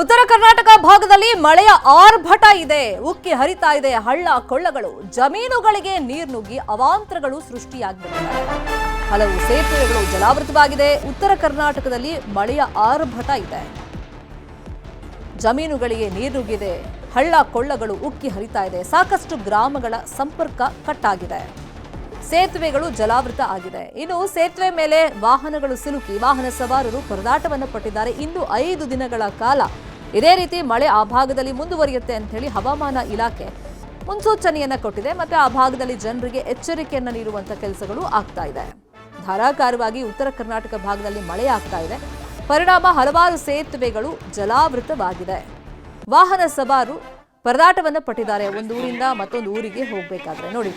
ಉತ್ತರ ಕರ್ನಾಟಕ ಭಾಗದಲ್ಲಿ ಮಳೆಯ ಆರ್ಭಟ ಇದೆ. ಉಕ್ಕಿ ಹರಿತಾ ಇದೆ. ಹಳ್ಳ ಕೊಳ್ಳಗಳು, ಜಮೀನುಗಳಿಗೆ ನೀರು ನುಗ್ಗಿ ಅವಾಂತರಗಳು ಸೃಷ್ಟಿಯಾಗಬಿಟ್ಟಿದೆ ಹಲವು ಸೇತುವೆಗಳು ಜಲಾವೃತವಾಗಿದೆ. ಉತ್ತರ ಕರ್ನಾಟಕದಲ್ಲಿ ಮಳೆಯ ಆರ್ಭಟ ಇದೆ. ಜಮೀನುಗಳಿಗೆ ನೀರು ನುಗ್ಗಿದೆ. ಹಳ್ಳ ಕೊಳ್ಳಗಳು ಉಕ್ಕಿ ಹರಿತಾ ಇದೆ. ಸಾಕಷ್ಟು ಗ್ರಾಮಗಳ ಸಂಪರ್ಕ ಕಟ್ಟಾಗಿದೆ. ಸೇತುವೆಗಳು ಜಲಾವೃತ ಆಗಿದೆ. ಇನ್ನು ಸೇತುವೆ ಮೇಲೆ ವಾಹನಗಳು ಸಿಲುಕಿ, ವಾಹನ ಸವಾರರು ಪರದಾಟವನ್ನು ಪಟ್ಟಿದ್ದಾರೆ. ಇಂದು ಐದು ದಿನಗಳ ಕಾಲ ಇದೇ ರೀತಿ ಮಳೆ ಆ ಭಾಗದಲ್ಲಿ ಮುಂದುವರಿಯುತ್ತೆ ಅಂತ ಹೇಳಿ ಹವಾಮಾನ ಇಲಾಖೆ ಮುನ್ಸೂಚನೆಯನ್ನ ಕೊಟ್ಟಿದೆ. ಮತ್ತೆ ಆ ಭಾಗದಲ್ಲಿ ಜನರಿಗೆ ಎಚ್ಚರಿಕೆಯನ್ನ ನೀಡುವಂತ ಕೆಲಸಗಳು ಆಗ್ತಾ ಇದೆ. ಧಾರಾಕಾರವಾಗಿ ಉತ್ತರ ಕರ್ನಾಟಕ ಭಾಗದಲ್ಲಿ ಮಳೆ ಆಗ್ತಾ ಇದೆ. ಪರಿಣಾಮ ಹಲವಾರು ಸೇತುವೆಗಳು ಜಲಾವೃತವಾಗಿದೆ. ವಾಹನ ಸವಾರು ಪರದಾಟವನ್ನು ಪಟ್ಟಿದ್ದಾರೆ. ಒಂದು ಊರಿಂದ ಮತ್ತೊಂದು ಊರಿಗೆ ಹೋಗಬೇಕಾದ್ರೆ ನೋಡಿ.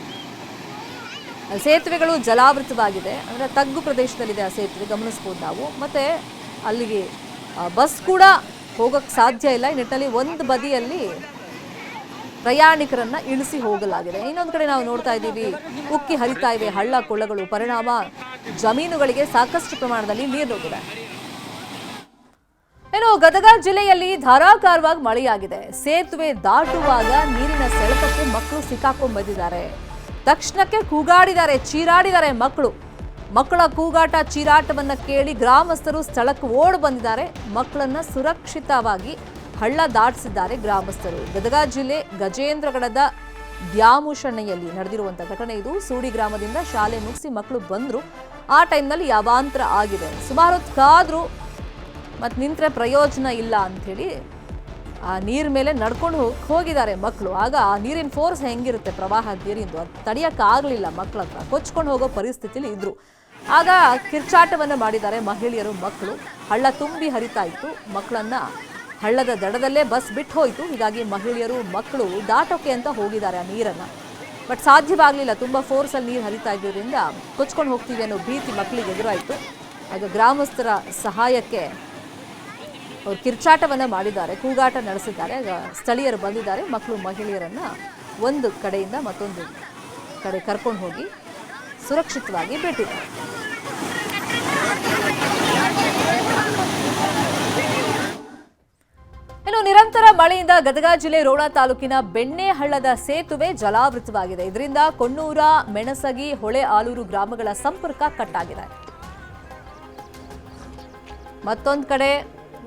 ಸೇತುವೆಗಳು ಜಲಾವೃತವಾಗಿದೆ. ಅಂದರೆ ತಗ್ಗು ಪ್ರದೇಶದಲ್ಲಿದೆ ಆ ಸೇತುವೆ, ಗಮನಿಸ್ಬೋದು ನಾವು. ಮತ್ತೆ ಅಲ್ಲಿಗೆ ಬಸ್ ಕೂಡ ಹೋಗೋಕ್ಕೆ ಸಾಧ್ಯ ಇಲ್ಲ. ಈ ನಿಟ್ಟಿನಲ್ಲಿ ಒಂದು ಬದಿಯಲ್ಲಿ ಪ್ರಯಾಣಿಕರನ್ನ ಇಳಿಸಿ ಹೋಗಲಾಗಿದೆ. ಇನ್ನೊಂದು ಕಡೆ ನಾವು ನೋಡ್ತಾ ಇದ್ದೀವಿ, ಉಕ್ಕಿ ಹರಿತಾ ಇವೆ ಹಳ್ಳ ಕೊಳ್ಳಗಳು, ಪರಿಣಾಮ ಜಮೀನುಗಳಿಗೆ ಸಾಕಷ್ಟು ಪ್ರಮಾಣದಲ್ಲಿ ನೀರು ನುಗ್ಗಿದೆ. ಇನ್ನು ಗದಗ ಜಿಲ್ಲೆಯಲ್ಲಿ ಧಾರಾಕಾರವಾಗಿ ಮಳೆಯಾಗಿದೆ. ಸೇತುವೆ ದಾಟುವಾಗ ನೀರಿನ ಸೆಳೆತಕ್ಕೆ ಮಕ್ಕಳು ಸಿಕ್ಕಾಕೊಂಡ್ ಬಂದಿದ್ದಾರೆ. ತಕ್ಷಣಕ್ಕೆ ಕೂಗಾಡಿದ್ದಾರೆ, ಚೀರಾಡಿದ್ದಾರೆ ಮಕ್ಕಳು. ಮಕ್ಕಳ ಕೂಗಾಟ ಚೀರಾಟವನ್ನು ಕೇಳಿ ಗ್ರಾಮಸ್ಥರು ಸ್ಥಳಕ್ಕೆ ಓಡ್ ಬಂದಿದ್ದಾರೆ. ಮಕ್ಕಳನ್ನು ಸುರಕ್ಷಿತವಾಗಿ ಹಳ್ಳ ದಾಟಿಸಿದ್ದಾರೆ ಗ್ರಾಮಸ್ಥರು. ಗದಗ ಜಿಲ್ಲೆ ಗಜೇಂದ್ರಗಡದ ದ್ಯಾಮುಷಣೆಯಲ್ಲಿ ನಡೆದಿರುವಂತ ಘಟನೆ ಇದು. ಸೂಡಿ ಗ್ರಾಮದಿಂದ ಶಾಲೆ ಮುಗಿಸಿ ಮಕ್ಕಳು ಬಂದರು. ಆ ಟೈಮ್ನಲ್ಲಿ ಯಾವಾಂತರ ಆಗಿದೆ. ಸುಮಾರು ಕಾದರೂ ಮತ್ತು ನಿಂತರೆ ಪ್ರಯೋಜನ ಇಲ್ಲ ಅಂಥೇಳಿ ಆ ನೀರ್ ಮೇಲೆ ನಡ್ಕೊಂಡು ಹೋಗಿ ಹೋಗಿದ್ದಾರೆ ಮಕ್ಕಳು. ಆಗ ಆ ನೀರಿನ ಫೋರ್ಸ್ ಹೆಂಗಿರುತ್ತೆ ಪ್ರವಾಹ ನೀರಿಂದು ಅದು ತಡೆಯೋಕ್ಕಾಗಲಿಲ್ಲ ಮಕ್ಕಳ ಹತ್ರ ಕೊಚ್ಕೊಂಡು ಹೋಗೋ ಪರಿಸ್ಥಿತಿಲಿ ಇದ್ರು. ಆಗ ಕಿರ್ಚಾಟವನ್ನು ಮಾಡಿದ್ದಾರೆ ಮಹಿಳೆಯರು, ಮಕ್ಕಳು. ಹಳ್ಳ ತುಂಬಿ ಹರಿತಾ ಇತ್ತು. ಮಕ್ಕಳನ್ನ ಹಳ್ಳದ ದಡದಲ್ಲೇ ಬಸ್ ಬಿಟ್ಟು ಹೋಯಿತು. ಹೀಗಾಗಿ ಮಹಿಳೆಯರು, ಮಕ್ಕಳು ದಾಟೋಕೆ ಅಂತ ಹೋಗಿದ್ದಾರೆ ಆ ನೀರನ್ನು. ಬಟ್ ಸಾಧ್ಯವಾಗಲಿಲ್ಲ. ತುಂಬ ಫೋರ್ಸಲ್ಲಿ ನೀರು ಹರಿತಾ ಇದ್ದರಿಂದ ಕೊಚ್ಕೊಂಡು ಹೋಗ್ತೀವಿ ಅನ್ನೋ ಭೀತಿ ಮಕ್ಕಳಿಗೆ ಎದುರಾಯಿತು. ಆಗ ಗ್ರಾಮಸ್ಥರ ಸಹಾಯಕ್ಕೆ ಅವರು ಕಿರ್ಚಾಟವನ್ನ ಮಾಡಿದ್ದಾರೆ. ಕೂಗಾಟ ನಡೆಸಿದ್ದಾರೆ. ಸ್ಥಳೀಯರು ಬಂದಿದ್ದಾರೆ. ಮಕ್ಕಳು, ಮಹಿಳೆಯರನ್ನ ಒಂದು ಕಡೆಯಿಂದ ಮತ್ತೊಂದು ಕಡೆ ಕರ್ಕೊಂಡು ಹೋಗಿ ಸುರಕ್ಷಿತವಾಗಿ ಬಿಟ್ಟಿದ್ದಾರೆ ಇನ್ನು ನಿರಂತರ ಮಳೆಯಿಂದ ಗದಗ ಜಿಲ್ಲೆ ರೋಣ ತಾಲೂಕಿನ ಬೆಣ್ಣೆಹಳ್ಳದ ಸೇತುವೆ ಜಲಾವೃತವಾಗಿದೆ. ಇದರಿಂದ ಕೊಣ್ಣೂರ, ಮೆಣಸಗಿ, ಹೊಳೆ ಆಲೂರು ಗ್ರಾಮಗಳ ಸಂಪರ್ಕ ಕಟ್ಟಾಗಿದೆ. ಮತ್ತೊಂದು ಕಡೆ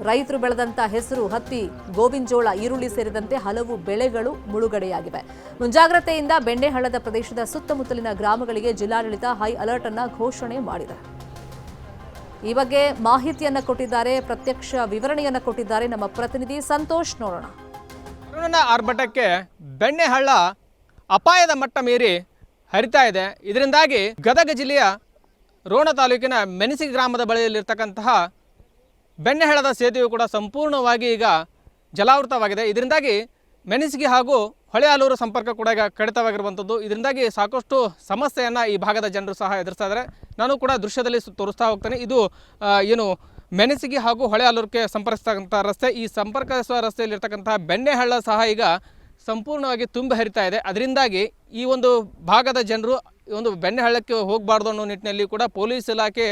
ರೈತರು ಬೆಳೆದಂತ ಹೆಸರು ಹತ್ತಿ ಗೋವಿಂಜೋಳ ಈರುಳ್ಳಿ ಸೇರಿದಂತೆ ಹಲವು ಬೆಳೆಗಳು ಮುಳುಗಡೆಯಾಗಿವೆ. ಮುಂಜಾಗ್ರತೆಯಿಂದ ಬೆಣ್ಣೆಹಳ್ಳದ ಪ್ರದೇಶದ ಸುತ್ತಮುತ್ತಲಿನ ಗ್ರಾಮಗಳಿಗೆ ಜಿಲ್ಲಾಡಳಿತ ಹೈ ಅಲರ್ಟ್ ಅನ್ನ ಘೋಷಣೆ ಮಾಡಿದೆ. ಈ ಬಗ್ಗೆ ಮಾಹಿತಿಯನ್ನು ಕೊಟ್ಟಿದ್ದಾರೆ, ಪ್ರತ್ಯಕ್ಷ ವಿವರಣೆಯನ್ನು ಕೊಟ್ಟಿದ್ದಾರೆ ನಮ್ಮ ಪ್ರತಿನಿಧಿ ಸಂತೋಷ್ ನೋಡೋಣ. ಕರುಣನ ಆರ್ಭಟಕ್ಕೆ ಬೆಣ್ಣೆಹಳ್ಳ ಅಪಾಯದ ಮಟ್ಟ ಮೀರಿ ಹರಿತಾ ಇದೆ. ಇದರಿಂದಾಗಿ ಗದಗ ಜಿಲ್ಲೆಯ ರೋಣ ತಾಲೂಕಿನ ಮೆಣಸಿ ಗ್ರಾಮದ ಬಳಿಯಲ್ಲಿರ್ತಕ್ಕಂತಹ ಬೆಣ್ಣೆಹಳ್ಳದ ಸೇತುವೆ ಕೂಡ ಸಂಪೂರ್ಣವಾಗಿ ಈಗ ಜಲಾವೃತವಾಗಿದೆ. ಇದರಿಂದಾಗಿ ಮೆಣಸಿಗೆ ಹಾಗೂ ಹೊಳೆಯಾಲೂರು ಸಂಪರ್ಕ ಕೂಡ ಈಗ ಕಡಿತವಾಗಿರುವಂಥದ್ದು. ಇದರಿಂದಾಗಿ ಸಾಕಷ್ಟು ಸಮಸ್ಯೆಯನ್ನು ಈ ಭಾಗದ ಜನರು ಸಹ ಎದುರಿಸ್ತಾ ಇದ್ದಾರೆ. ನಾನು ಕೂಡ ದೃಶ್ಯದಲ್ಲಿ ತೋರಿಸ್ತಾ ಹೋಗ್ತೇನೆ. ಇದು ಏನು ಮೆಣಸಿಗೆ ಹಾಗೂ ಹೊಳೆಯಾಲೂರಿಗೆ ಸಂಪರ್ಕಿಸ್ತಕ್ಕಂಥ ರಸ್ತೆ. ಈ ಸಂಪರ್ಕಿಸುವ ರಸ್ತೆಯಲ್ಲಿರ್ತಕ್ಕಂತಹ ಬೆಣ್ಣೆಹಳ್ಳ ಸಹ ಈಗ ಸಂಪೂರ್ಣವಾಗಿ ತುಂಬಿ ಹರಿತಾ ಇದೆ. ಅದರಿಂದಾಗಿ ಈ ಒಂದು ಭಾಗದ ಜನರು ಒಂದು ಬೆಣ್ಣೆಹಳ್ಳಕ್ಕೆ ಹೋಗಬಾರ್ದು ಅನ್ನೋ ನಿಟ್ಟಿನಲ್ಲಿ ಕೂಡ ಪೊಲೀಸ್ ಇಲಾಖೆ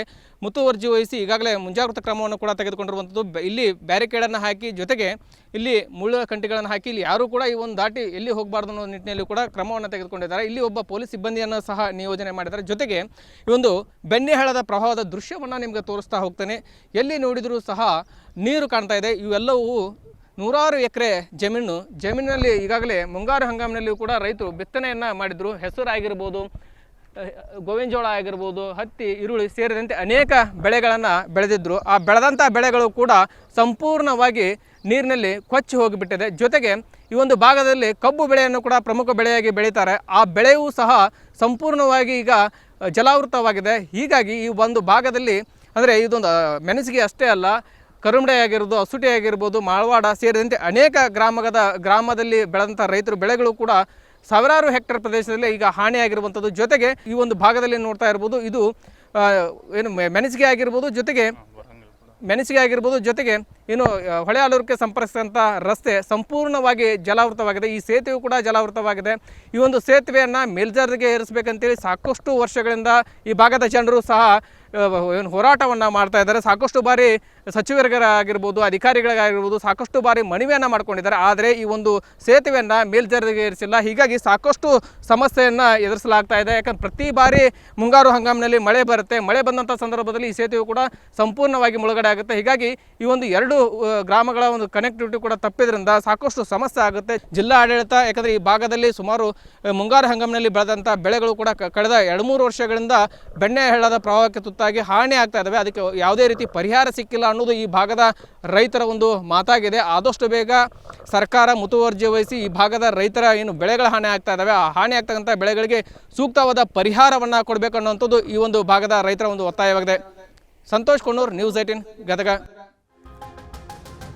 ಮುತುವರ್ಜಿ ವಹಿಸಿ ಈಗಾಗಲೇ ಮುಂಜಾಗ್ರತಾ ಕ್ರಮವನ್ನು ಕೂಡ ತೆಗೆದುಕೊಂಡಿರುವಂಥದ್ದು. ಇಲ್ಲಿ ಬ್ಯಾರಿಕೇಡನ್ನು ಹಾಕಿ ಜೊತೆಗೆ ಇಲ್ಲಿ ಮುಳ್ಳು ಕಂಟಿಗಳನ್ನು ಹಾಕಿ ಇಲ್ಲಿ ಯಾರೂ ಕೂಡ ಈ ಒಂದು ದಾಟಿ ಎಲ್ಲಿ ಹೋಗಬಾರ್ದು ಅನ್ನೋ ನಿಟ್ಟಿನಲ್ಲಿ ಕೂಡ ಕ್ರಮವನ್ನು ತೆಗೆದುಕೊಂಡಿದ್ದಾರೆ. ಇಲ್ಲಿ ಒಬ್ಬ ಪೊಲೀಸ್ ಸಿಬ್ಬಂದಿಯನ್ನು ಸಹ ನಿಯೋಜನೆ ಮಾಡಿದ್ದಾರೆ. ಜೊತೆಗೆ ಈ ಒಂದು ಬೆಣ್ಣೆಹಳ್ಳದ ಪ್ರವಾಹದ ದೃಶ್ಯವನ್ನು ನಿಮಗೆ ತೋರಿಸ್ತಾ ಹೋಗ್ತೇನೆ. ಎಲ್ಲಿ ನೋಡಿದರೂ ಸಹ ನೀರು ಕಾಣ್ತಾ ಇದೆ. ಇವೆಲ್ಲವೂ ನೂರಾರು ಎಕರೆ ಜಮೀನು, ಜಮೀನಿನಲ್ಲಿ ಈಗಾಗಲೇ ಮುಂಗಾರು ಹಂಗಾಮಿನಲ್ಲಿಯೂ ಕೂಡ ರೈತರು ಬಿತ್ತನೆಯನ್ನು ಮಾಡಿದರು. ಹೆಸರು ಆಗಿರ್ಬೋದು ಗೋವಿನ ಜೋಳ ಆಗಿರ್ಬೋದು, ಹತ್ತಿ, ಈರುಳ್ಳಿ ಸೇರಿದಂತೆ ಅನೇಕ ಬೆಳೆಗಳನ್ನು ಬೆಳೆದಿದ್ದರು ಆ ಬೆಳೆದಂಥ ಬೆಳೆಗಳು ಕೂಡ ಸಂಪೂರ್ಣವಾಗಿ ನೀರಿನಲ್ಲಿ ಕೊಚ್ಚಿ ಹೋಗಿಬಿಟ್ಟಿದೆ. ಜೊತೆಗೆ ಈ ಒಂದು ಭಾಗದಲ್ಲಿ ಕಬ್ಬು ಬೆಳೆಯನ್ನು ಕೂಡ ಪ್ರಮುಖ ಬೆಳೆಯಾಗಿ ಬೆಳೀತಾರೆ. ಆ ಬೆಳೆಯೂ ಸಹ ಸಂಪೂರ್ಣವಾಗಿ ಈಗ ಜಲಾವೃತವಾಗಿದೆ. ಹೀಗಾಗಿ ಈ ಒಂದು ಭಾಗದಲ್ಲಿ ಅಂದರೆ ಇದೊಂದು ಮೆಣಸಿಗೆ ಅಷ್ಟೇ ಅಲ್ಲ ಕರುಮಡೆ ಆಗಿರ್ಬೋದು, ಅಸುಟಿ ಆಗಿರ್ಬೋದು, ಮಾಳವಾಡ ಸೇರಿದಂತೆ ಅನೇಕ ಗ್ರಾಮದ ಗ್ರಾಮದಲ್ಲಿ ಬೆಳೆದಂಥ ರೈತರು, ಬೆಳೆಗಳು ಕೂಡ ಸಾವಿರಾರು ಹೆಕ್ಟೇರ್ ಪ್ರದೇಶದಲ್ಲಿ ಈಗ ಹಾನಿಯಾಗಿರುವಂಥದ್ದು ಜೊತೆಗೆ ಈ ಒಂದು ಭಾಗದಲ್ಲಿ ನೋಡ್ತಾ ಇರ್ಬೋದು, ಇದು ಏನು ಮೆಣಸಿಗೆ ಆಗಿರ್ಬೋದು, ಜೊತೆಗೆ ಮೆಣಸಿಗೆ ಆಗಿರ್ಬೋದು, ಜೊತೆಗೆ ಏನು ಹೊಳೆ ಆಲೂರಕ್ಕೆ ಸಂಪರ್ಕಿಸಿದಂಥ ರಸ್ತೆ ಸಂಪೂರ್ಣವಾಗಿ ಜಲಾವೃತವಾಗಿದೆ. ಈ ಸೇತುವೆ ಕೂಡ ಜಲಾವೃತವಾಗಿದೆ. ಈ ಒಂದು ಸೇತುವೆಯನ್ನು ಮೇಲ್ಜಾರಿಗೆ ಏರಿಸಬೇಕಂತೇಳಿ ಸಾಕಷ್ಟು ವರ್ಷಗಳಿಂದ ಈ ಭಾಗದ ಜನರು ಸಹ ಏನು ಹೋರಾಟವನ್ನು ಮಾಡ್ತಾ ಇದ್ದಾರೆ. ಸಾಕಷ್ಟು ಬಾರಿ ಸಚಿವರಿಗಾಗಿರ್ಬೋದು ಅಧಿಕಾರಿಗಳಿಗಾಗಿರ್ಬೋದು ಸಾಕಷ್ಟು ಬಾರಿ ಮನವಿಯನ್ನು ಮಾಡ್ಕೊಂಡಿದ್ದಾರೆ. ಆದರೆ ಈ ಒಂದು ಸೇತುವೆಯನ್ನು ಮೇಲ್ಜರಿಗೇರಿಸಿಲ್ಲ. ಹೀಗಾಗಿ ಸಾಕಷ್ಟು ಸಮಸ್ಯೆಯನ್ನು ಎದುರಿಸಲಾಗ್ತಾ ಇದೆ. ಯಾಕಂದ್ರೆ ಪ್ರತಿ ಬಾರಿ ಮುಂಗಾರು ಹಂಗಾಮಿನಲ್ಲಿ ಮಳೆ ಬರುತ್ತೆ. ಮಳೆ ಬಂದಂಥ ಸಂದರ್ಭದಲ್ಲಿ ಈ ಸೇತುವೆ ಕೂಡ ಸಂಪೂರ್ಣವಾಗಿ ಮುಳುಗಡೆ ಆಗುತ್ತೆ. ಹೀಗಾಗಿ ಈ ಒಂದು ಎರಡು ಗ್ರಾಮಗಳ ಒಂದು ಕನೆಕ್ಟಿವಿಟಿ ಕೂಡ ತಪ್ಪಿದ್ರಿಂದ ಸಾಕಷ್ಟು ಸಮಸ್ಯೆ ಆಗುತ್ತೆ. ಜಿಲ್ಲಾ ಆಡಳಿತ, ಯಾಕಂದರೆ ಈ ಭಾಗದಲ್ಲಿ ಸುಮಾರು ಮುಂಗಾರು ಹಂಗಾಮಿನಲ್ಲಿ ಬೆಳೆದಂಥ ಬೆಳೆಗಳು ಕೂಡ ಕಳೆದ ಎರಡು ಮೂರು ವರ್ಷಗಳಿಂದ ಬೆಣ್ಣೆ ಹೇಳದ ಪ್ರವಾಹಕ್ಕೆ ತುತ್ತಾಗಿ ಹಾನಿ ಆಗ್ತಾ ಇದ್ದಾವೆ. ಅದಕ್ಕೆ ಯಾವುದೇ ರೀತಿ ಪರಿಹಾರ ಸಿಕ್ಕಿಲ್ಲ ಅನ್ನೋದು ಈ ಭಾಗದ ರೈತರ ಒಂದು ಮಾತಾಗಿದೆ. ಆದಷ್ಟು ಬೇಗ ಸರ್ಕಾರ ಮುತುವರ್ಜಿ ವಹಿಸಿ ಈ ಭಾಗದ ರೈತರ ಏನು ಬೆಳೆಗಳ ಹಾನಿ ಆಗ್ತಾ ಇದ್ದಾವೆ. ಆ ಹಾನಿ ಆಗ್ತಕ್ಕಂಥ ಬೆಳೆಗಳಿಗೆ ಸೂಕ್ತವಾದ ಪರಿಹಾರವನ್ನು ಕೊಡಬೇಕು ಅನ್ನುವಂಥದ್ದು ಈ ಒಂದು ಭಾಗದ ರೈತರ ಒಂದು ಒತ್ತಾಯವಾಗಿದೆ. Santosh Konnur, news eighteen Gadag.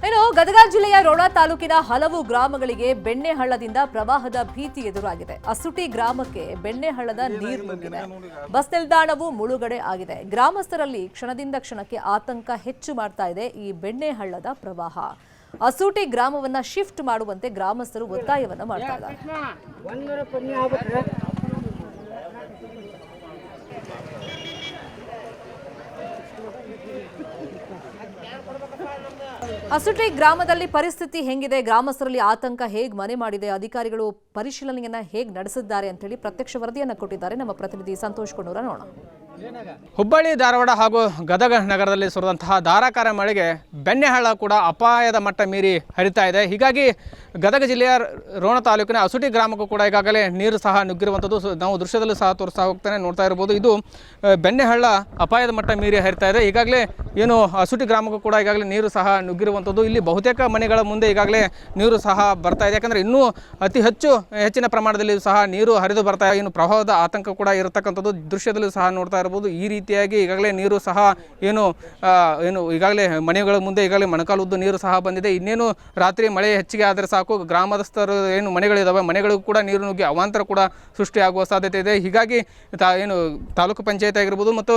ಇನ್ನು ಗದಗ ಜಿಲ್ಲೆಯ ರೋಣ ತಾಲೂಕಿನ ಹಲವು ಗ್ರಾಮಗಳಿಗೆ ಬೆಣ್ಣೆ ಹಳ್ಳದಿಂದ ಪ್ರವಾಹದ ಭೀತಿ ಎದುರಾಗಿದೆ. ಅಸುಟಿ ಗ್ರಾಮಕ್ಕೆ ಬೆಣ್ಣೆ ಹಳ್ಳದ ನೀರು ನುಗ್ಗಿದೆ. ಬಸ್ ನಿಲ್ದಾಣವು ಮುಳುಗಡೆ ಆಗಿದೆ. ಗ್ರಾಮಸ್ಥರಲ್ಲಿ ಕ್ಷಣದಿಂದ ಕ್ಷಣಕ್ಕೆ ಆತಂಕ ಹೆಚ್ಚು ಮಾಡ್ತಾ ಇದೆ ಈ ಬೆಣ್ಣೆ ಹಳ್ಳದ ಪ್ರವಾಹ. ಅಸೂಟಿ ಗ್ರಾಮವನ್ನ ಶಿಫ್ಟ್ ಮಾಡುವಂತೆ ಗ್ರಾಮಸ್ಥರು ಒತ್ತಾಯವನ್ನ ಮಾಡ್ತಾ ಇದ್ದಾರೆ. ಅಸುಟಿ ಗ್ರಾಮದಲ್ಲಿ ಪರಿಸ್ಥಿತಿ ಹೆಂಗಿದೆ? ಗ್ರಾಮಸ್ಥರಲ್ಲಿ ಆತಂಕ ಹೇಗೆ ಮನೆ ಮಾಡಿದೆ? ಅಧಿಕಾರಿಗಳು ಪರಿಶೀಲನೆಯನ್ನ ಹೇಗೆ ನಡೆಸಿದ್ದಾರೆ ಅಂತ ಹೇಳಿ ಪ್ರತ್ಯಕ್ಷ ವರದಿಯನ್ನ ಕೊಟ್ಟಿದ್ದಾರೆ. ನಮ್ಮ ಪ್ರತಿನಿಧಿ ಸಂತೋಷ್ ಕೊಂಡೂರ ನೋಡೋಣ. ಹುಬ್ಬಳ್ಳಿ, ಧಾರವಾಡ ಹಾಗೂ ಗದಗ ನಗರದಲ್ಲಿ ಸುರಿದಂತಹ ಧಾರಾಕಾರ ಮಳೆಗೆ ಬೆಣ್ಣೆಹಳ್ಳ ಕೂಡ ಅಪಾಯದ ಮಟ್ಟ ಮೀರಿ ಹರಿತಾ ಇದೆ. ಹೀಗಾಗಿ ಗದಗ ಜಿಲ್ಲೆಯ ರೋಣ ತಾಲೂಕಿನ ಅಸುಟಿ ಗ್ರಾಮಕ್ಕೂ ಕೂಡ ಈಗಾಗಲೇ ನೀರು ಸಹ ನುಗ್ಗಿರುವಂಥದ್ದು ನಾವು ದೃಶ್ಯದಲ್ಲೂ ಸಹ ತೋರಿಸ್ತಾ ಹೋಗ್ತಾನೆ, ನೋಡ್ತಾ ಇರ್ಬೋದು. ಇದು ಬೆಣ್ಣೆಹಳ್ಳ ಅಪಾಯದ ಮಟ್ಟ ಮೀರಿ ಹರಿತಾ ಇದೆ. ಈಗಾಗಲೇ ಏನು ಅಸುಟಿ ಗ್ರಾಮಕ್ಕೂ ಕೂಡ ಈಗಾಗಲೇ ನೀರು ಸಹ ನುಗ್ಗಿರುವಂಥದ್ದು. ಇಲ್ಲಿ ಬಹುತೇಕ ಮನೆಗಳ ಮುಂದೆ ಈಗಾಗಲೇ ನೀರು ಸಹ ಬರ್ತಾ ಇದೆ. ಯಾಕಂದರೆ ಇನ್ನೂ ಅತಿ ಹೆಚ್ಚು, ಹೆಚ್ಚಿನ ಪ್ರಮಾಣದಲ್ಲಿ ಸಹ ನೀರು ಹರಿದು ಬರ್ತಾ ಇನ್ನು ಪ್ರವಾಹದ ಆತಂಕ ಕೂಡ ಇರತಕ್ಕಂಥದ್ದು ದೃಶ್ಯದಲ್ಲೂ ಸಹ ನೋಡ್ತಾ ಇರ್ಬೋದು ಈ ರೀತಿಯಾಗಿ ಈಗಾಗಲೇ ನೀರು ಸಹ ಏನು ಏನು ಈಗಾಗಲೇ ಮನೆಗಳ ಮುಂದೆ ಈಗಾಗಲೇ ಮೊಣಕಾಲುದ್ದು ನೀರು ಸಹ ಬಂದಿದೆ. ಇನ್ನೇನು ರಾತ್ರಿ ಮಳೆ ಹೆಚ್ಚಿಗೆ ಆದರೆ ಸಾಕು. ಗ್ರಾಮಸ್ಥರು ಏನು ಮನೆಗಳಿದ್ದಾವೆ ಮನೆಗಳಿಗೂ ಕೂಡ ನೀರು ನುಗ್ಗಿ ಅವಾಂತರ ಕೂಡ ಸೃಷ್ಟಿಯಾಗುವ ಸಾಧ್ಯತೆ ಇದೆ. ಹೀಗಾಗಿ ತಾ, ಏನು ತಾಲೂಕು ಪಂಚಾಯತ್ ಆಗಿರ್ಬೋದು ಮತ್ತು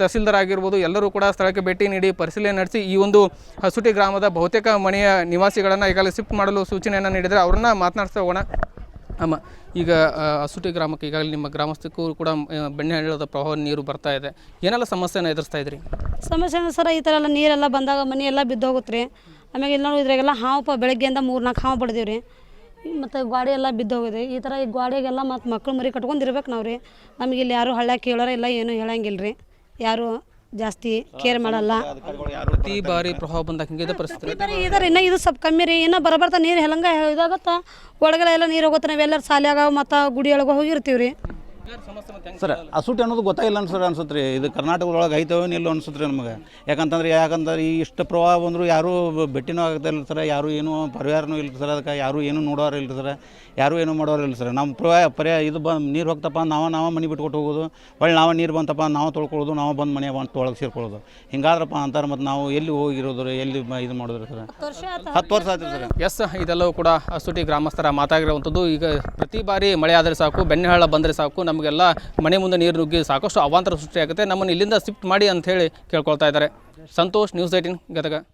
ತಹಸೀಲ್ದಾರ್ ಆಗಿರ್ಬೋದು ಎಲ್ಲರೂ ಕೂಡ ಸ್ಥಳಕ್ಕೆ ಭೇಟಿ ನೀಡಿ ಪರಿಶೀಲನೆ ನಡೆಸಿ ಈ ಒಂದು ಹಸುಟಿ ಗ್ರಾಮದ ಬಹುತೇಕ ಮನೆಯ ನಿವಾಸಿಗಳನ್ನು ಈಗಾಗಲೇ ಶಿಫ್ಟ್ ಮಾಡಲು ಸೂಚನೆಯನ್ನು ನೀಡಿದರೆ ಅವರನ್ನ ಮಾತನಾಡ್ತಾ ಹೋಗೋಣ ಅಮ್ಮ ಈಗ ಹಸುಟಿ ಗ್ರಾಮಕ್ಕೆ ಈಗಾಗಲೇ ನಿಮ್ಮ ಗ್ರಾಮಸ್ಥಕ್ಕೂ ಕೂಡ ಬೆಣ್ಣೆ ಹಳ್ಳದ ಪ್ರವಾಹ ನೀರು ಬರ್ತಾ ಇದೆ. ಏನೆಲ್ಲ ಸಮಸ್ಯೆನ ಎದುರಿಸ್ತಾ ಇದ್ರಿ ಸಮಸ್ಯೆ ಅಂದ್ರೆ ಸರ ಈ ಥರ ಎಲ್ಲ ನೀರೆಲ್ಲ ಬಂದಾಗ ಮನೆ ಎಲ್ಲ ಬಿದ್ದು ಹೋಗುತ್ತೆ ರೀ. ಆಮೇಲೆ ಇಲ್ಲಿ ನೋಡಿ ಇದ್ರಾಗೆಲ್ಲ ಹಾವು ಪ ಬೆಳಗ್ಗೆಯಿಂದ ಮೂರು ನಾಲ್ಕು ಹಾವು ಬಡ್ದೀವಿ ರೀ ಮತ್ತು ಗಾಡಿ ಎಲ್ಲ ಬಿದ್ದು ಹೋಗಿದೆ ಈ ಥರ ಈ ಗಾಡಿಗೆಲ್ಲ ಮತ್ತು ಮಕ್ಳು ಮರಿ ಕಟ್ಕೊಂಡು ಇರ್ಬೇಕು ನಾವು ರೀ ನಮಗೆ ಇಲ್ಲಿ ಯಾರು ಹಳ್ಳ್ಯಾಗ ಕೇಳೋರ ಇಲ್ಲ, ಏನೂ ಹೇಳಂಗಿಲ್ಲ ರೀ ಯಾರು ಜಾಸ್ತಿ ಕೇರ್ ಮಾಡಲ್ಲ. ಪ್ರತಿ ಬಾರಿ ಪ್ರಭಾವ ಬಂದಾಗ ಹಿಂಗಿದೆ ಪರಿಸ್ಥಿತಿ. ಇದಾರೆ ಇನ್ನು ಇದು ಸ್ವಲ್ಪ ಕಮ್ಮಿ ರೀ. ಇನ್ನ ಬರಬರ್ತಾ ನೀರು ಹೆಲಂಗ ಇದಾಗತ್ತ? ಒಳಗಡೆ ಎಲ್ಲ ನೀರು ಹೋಗುತ್ತೆ ನಾವೆಲ್ಲರೂ ಶಾಲ್ಯಾಗ ಮತ್ತ ಗುಡಿ ಒಳಗೆ ಹೋಗಿರ್ತೀವಿ ರೀ ಸರ್ ಅಸೂಟಿ ಅನ್ನೋದು ಗೊತ್ತಾಗಿಲ್ಲ ಅನ್ಸರ್ ಅನ್ಸುತ್ತೆ ರೀ ಇದು ಕರ್ನಾಟಕದೊಳಗೆ ಐತವೋ ಇಲ್ಲ ಅನ್ಸುತ್ತೆ ರೀ ನಮಗೆ. ಯಾಕಂತಂದ್ರೆ ಯಾಕಂದ್ರೆ ಈ ಇಷ್ಟು ಪ್ರವಾಹ ಬಂದರೂ ಯಾರೂ ಭೇಟಿನೂ ಆಗ್ತಾ ಇಲ್ಲ ಸರ್ ಯಾರೂ ಏನೂ ಪರಿಹಾರನೂ ಇಲ್ಲ ಸರ್ ಅದಕ್ಕೆ ಯಾರೂ ಏನೂ ನೋಡೋರು ಇಲ್ಲ ಸರ್ ಯಾರೂ ಏನೂ ಮಾಡೋರು ಇಲ್ಲ ಸರ್. ನಮ್ಮ ಪ್ರವಾಹ ಪರ್ಯಾಯ ಇದು ಬ ನೀರು ಹೋಗ್ತಪ್ಪ ನಾವು ನಾವು ಮನೆ ಬಿಟ್ಕೊಟ್ಟು ಹೋಗೋದು. ಹೊಳ್ಳಿ ನಾವು ನೀರು ಬಂತಪ್ಪ ನಾವು ತೊಳ್ಕೊಳ್ಳೋದು ನಾವು ಬಂದು ಮನೆ ಬಂದು ತೊಳಗೆ ಸೇರ್ಕೊಳ್ಳೋದು. ಹಿಂಗಾದ್ರಪ್ಪ ಅಂತಾರೆ ಮತ್ತು ನಾವು ಎಲ್ಲಿ ಹೋಗಿರೋದು ಎಲ್ಲಿ ಮ- ಇದು ಮಾಡೋದು ಸರ್? ಹತ್ತು ವರ್ಷ ಆಯ್ತು ಸರ್. ಎಸ್ ಇದೆಲ್ಲವೂ ಕೂಡ ಅಸೂಟಿ ಗ್ರಾಮಸ್ಥರ ಮಾತಾಗಿರುವಂಥದ್ದು. ಈಗ ಪ್ರತಿ ಬಾರಿ ಮಳೆ ಆದರೆ ಸಾಕು ಬೆಣ್ಣೆಹಳ್ಳ ಬಂದರೆ ಸಾಕು ನಮಗೆಲ್ಲ ಮನೆ ಮುಂದೆ ನೀರು ನುಗ್ಗಿ ಸಾಕಷ್ಟು ಅವಾಂತರ ಸೃಷ್ಟಿಯಾಗುತ್ತೆ ನಮ್ಮನ್ನು ಇಲ್ಲಿಂದ ಶಿಫ್ಟ್ ಮಾಡಿ ಅಂತ ಹೇಳಿ ಕೇಳ್ಕೊಳ್ತಾ ಇದ್ದಾರೆ. Santosh, news eighteen Gadag